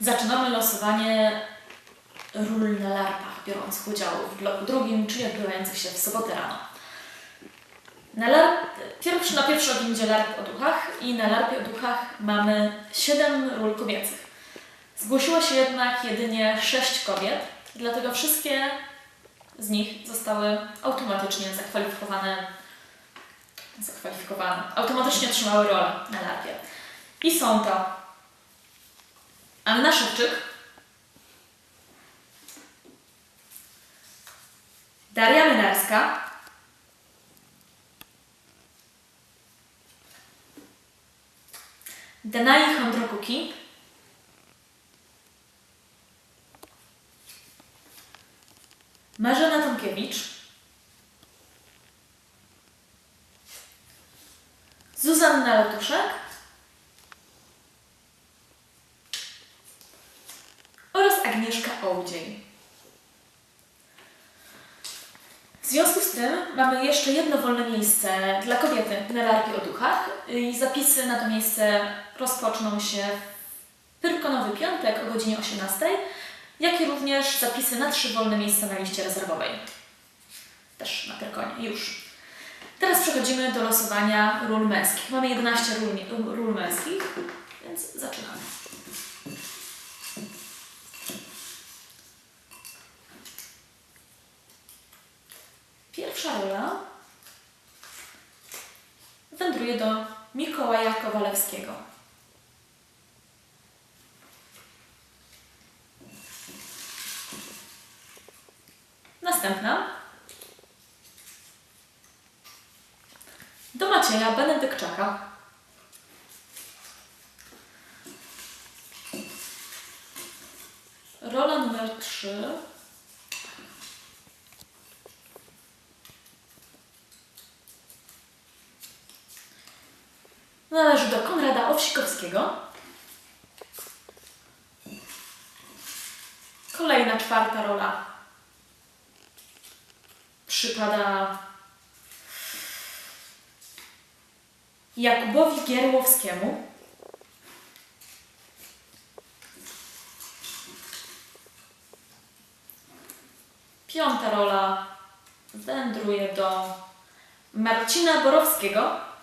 Zaczynamy losowanie ról na larpach, biorąc udział w bloku drugim, czyli odbywających się w sobotę rano. Na, larp, pierwszy, na pierwszy ogień larp o duchach i na larpie o duchach mamy 7 ról kobiecych. Zgłosiło się jednak jedynie 6 kobiet, dlatego wszystkie z nich zostały automatycznie zakwalifikowane, zakwalifikowane, automatycznie otrzymały rolę na larpie. I są to Anna Szewczyk, Daria Mynarska, Danai Chondrokuki, Marzena Tomkiewicz, Zuzanna Latuszek Agnieszka Ołdziej. W związku z tym mamy jeszcze jedno wolne miejsce dla kobiety na larpie o duchach i zapisy na to miejsce rozpoczną się w Pyrkonowy Piątek o godzinie 18, jak i również zapisy na trzy wolne miejsca na liście rezerwowej. Też na Pyrkonie, już. Teraz przechodzimy do losowania ról męskich. Mamy 11 ról, ról męskich, więc zaczynamy. Pierwsza rola wędruje do Mikołaja Kowalewskiego. Następna do Macieja Benedykczaka. Rola numer 3 należy do Konrada Owsikowskiego. Kolejna czwarta rola przypada Jakubowi Gierłowskiemu. Piąta rola wędruje do Marcina Borowskiego.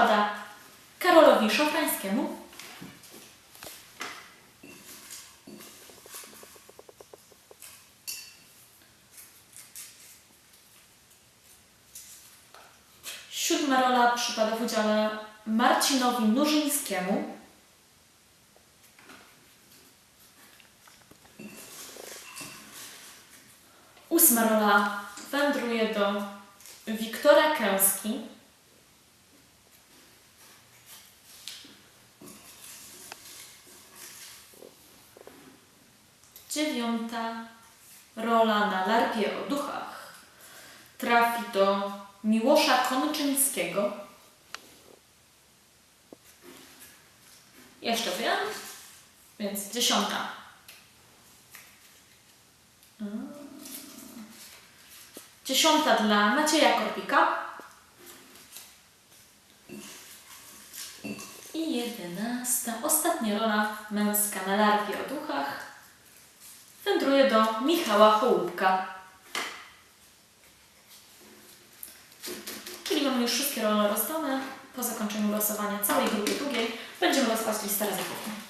Przypada Karolowi Szafrańskiemu. Siódma rola przypada w udziale Marcinowi Nurzyńskiemu. Ósma rola wędruje do Wiktora Kęski. Dziewiąta rola na larpie o duchach trafi do Miłosza Konczyńskiego. Jeszcze wiem, więc dziesiąta. Mm. Dziesiąta dla Macieja Korpika. I jedenasta, ostatnia rola męska na larpie o duchach wędruje do Michała Hołubka. Czyli mamy już wszystkie role rozdane. Po zakończeniu losowania całej grupy drugiej będziemy losować listę rezerwową.